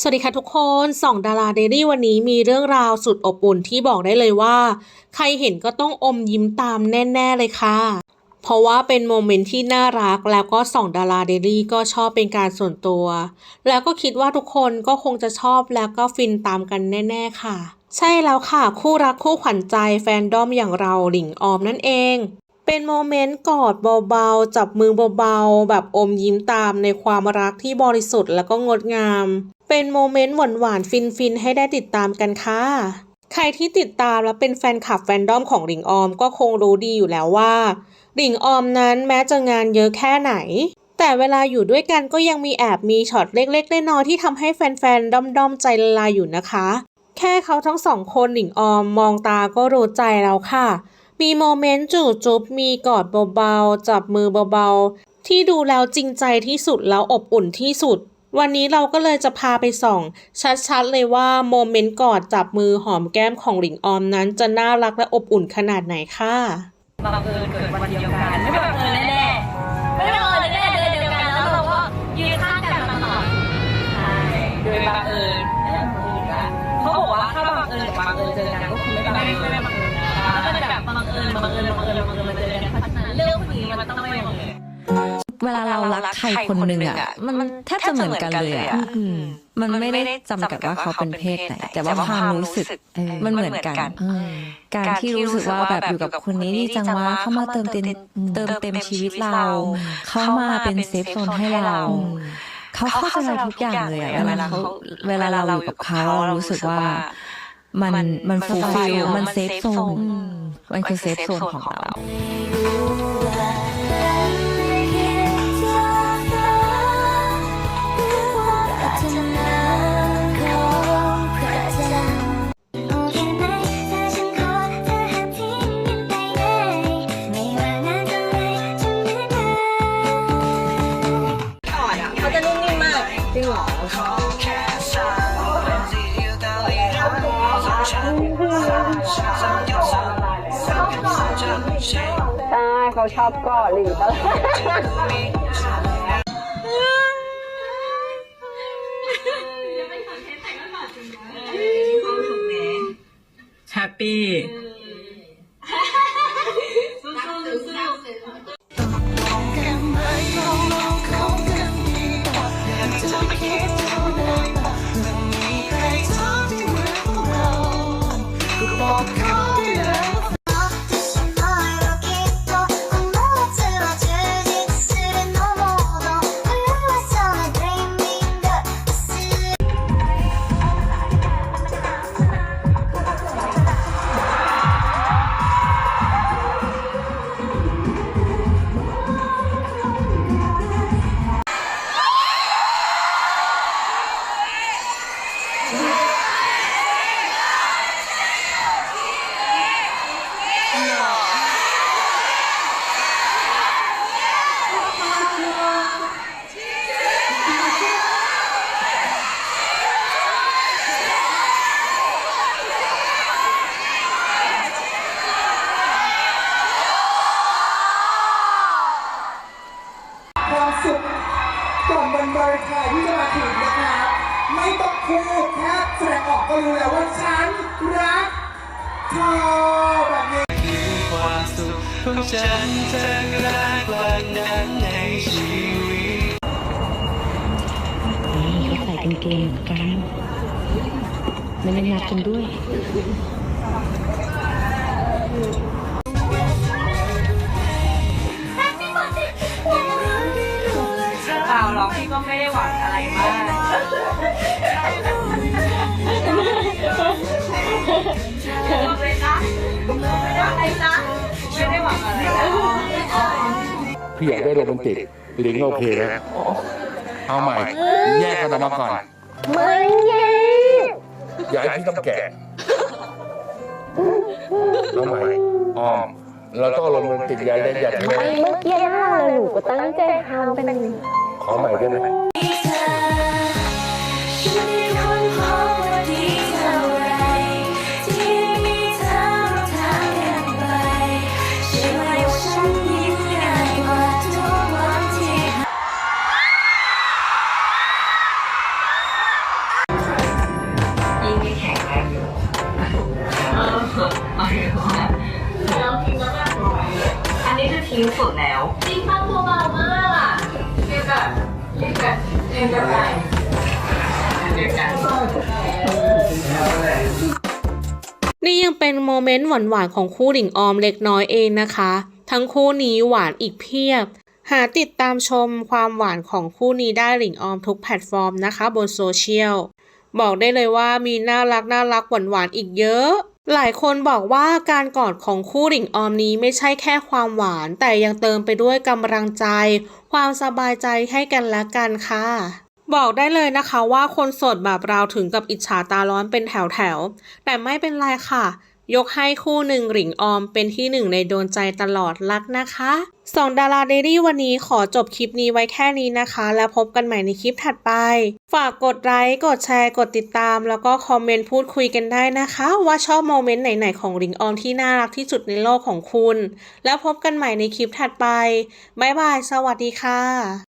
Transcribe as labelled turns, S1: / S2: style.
S1: สวัสดีค่ะทุกคนส่องดาราเดลี่วันนี้มีเรื่องราวสุดอบอุ่นที่บอกได้เลยว่า ใครเห็นก็ต้องอมยิ้มตามแน่ๆเลยค่ะ เพราะว่าเป็นโมเมนต์ที่น่ารักแล้วก็ส่องดาราเดลี่ก็ชอบเป็นการส่วนตัว แล้วก็คิดว่าทุกคนก็คงจะชอบแล้วก็ฟินตามกันแน่ ๆ ค่ะ ใช่แล้วค่ะ คู่รักคู่ขวัญใจแฟนดอมอย่างเราหลิงออมนั่นเอง เป็นโมเมนต์กอดเบาๆ จับมือเบาๆ แบบอมยิ้มตามในความรักที่บริสุทธิ์แล้วก็งดงาม เป็นโมเมนต์หวานๆ ฟินๆ ให้ได้ติดตามกันค่ะ ใครที่ติดตามและเป็นแฟนคลับแฟนดอมของหลิงออมก็คงรู้ดีอยู่แล้วว่า หลิงออมนั้นแม้จะงานเยอะแค่ไหน แต่เวลาอยู่ด้วยกันก็ยังมีแอบมีช็อตเล็กๆ น้อยๆ ที่ทำให้แฟนๆ ด้อมๆ ใจละลายอยู่นะคะ แค่เขาทั้งสองคนหลิงออมมองตาก็รู้ใจแล้วค่ะ มีโมเมนต์จูบจุ๊บมีกอดเบาๆ จับมือเบาๆ ที่ดูแล้วจริงใจที่สุดแล้วอบอุ่นที่สุด วันนี้เราก็เลยจะพาไปส่อง ชัดๆ เลยว่าโมเมนต์กอดจับมือหอมแก้มของหลิงออมนั้นจะน่ารักและอบอุ่นขนาดไหนค่ะ
S2: บังเอิญเกิดวันเดียวกันไม่บังเอิญแน่ บังเอิญบังเอิญบังเอิญมาเจอกันเพราะฉะนั้นเรื่องพวกนี้มันต้องไม่บังเอิญ
S3: เวลาเรารักใครคนหนึ่งอะ มันมันแทบจะเหมือนกันเลยอะมันไม่ได้จำกัดว่าเขาเป็นเพศไหนแต่ว่าความรู้สึกมันเหมือนกันการที่รู้สึกว่าแบบอยู่กับคนนี้ดีจังวะเข้ามาเติมเต็มเติมเต็มชีวิตเรา เข้ามาเป็นเซฟโซนให้เราเขาเข้าใจเราทุกอย่างเลยอะเวลาเขาเวลาเราอยู่กับเขาเรารู้สึกว่า มันมันฟูลฟิลมันเซฟโซนมันคือเซฟโซนของเรา
S4: ใช่เขาชอบกอดหรือตลอด
S2: แฮปปี้
S5: สุขก่อนวันวาเลนไทน์ที่จะมาถึงนะครับไม่ต้องพูดแค่แสดงออกก็รู้แล้วว่าฉันรักเธอแบบนี้
S6: ความสุขของฉันเธอรักวันนั้นในชีวิต
S3: เขาใส่กางเกงเหมือนกันไม่ได้นัดกันด้วย
S2: พี่อยา
S7: กได้โรแมนติกลิงโอเคนะเอาใหม่ แยกกันออกมาก่อนไม่แยกอย่าให้พี่ต้องแก่เอาใหม่ออมเราต้องโรแมนติกอย่าเล่นอย่าเล่น
S4: เมื่อกี้หนูก็ตั้งใจทำเป็น
S7: ขอใหม่ได้ไหม
S8: พิง
S2: ค์สุดแล้ว จริงตั้งตัวเบามากอะเรียกแบบเรียกแบบเรียกแบบไหนเรียกกัน
S1: นี่ยังเป็นโมเมนต์หวานๆของคู่หลิงออมเล็กน้อยเองนะคะ ทั้งคู่นี้หวานอีกเพียบ หาติดตามชมความหวานของคู่นี้ได้หลิงออมทุกแพลตฟอร์มนะคะบนโซเชียล บอกได้เลยว่ามีน่ารักน่ารักหวานๆอีกเยอะ หลายคนบอกว่าการกอดของคู่หลิงออมนี้ไม่ใช่แค่ความหวาน แต่ยังเติมไปด้วยกำลังใจ ความสบายใจให้กันและกันค่ะ บอกได้เลยนะคะว่าคนโสดแบบเราถึงกับอิจฉาตาร้อนเป็นแถวๆ แต่ไม่เป็นไรค่ะ ยกให้คู่หนึ่งหลิงออมเป็นที่หนึ่งในโดนใจตลอดรักนะคะสองดาราเดลี่วันนี้ขอจบคลิปนี้ไว้แค่นี้นะคะ แล้วพบกันใหม่ในคลิปถัดไป ฝากกดไลค์กดแชร์กดติดตาม แล้วก็คอมเมนต์พูดคุยกันได้นะคะ ว่าชอบโมเมนต์ไหน ๆ ของหลิงออมที่น่ารักที่สุดในโลกของคุณ แล้วพบกันใหม่ในคลิปถัดไปบ๊ายบาย สวัสดีค่ะ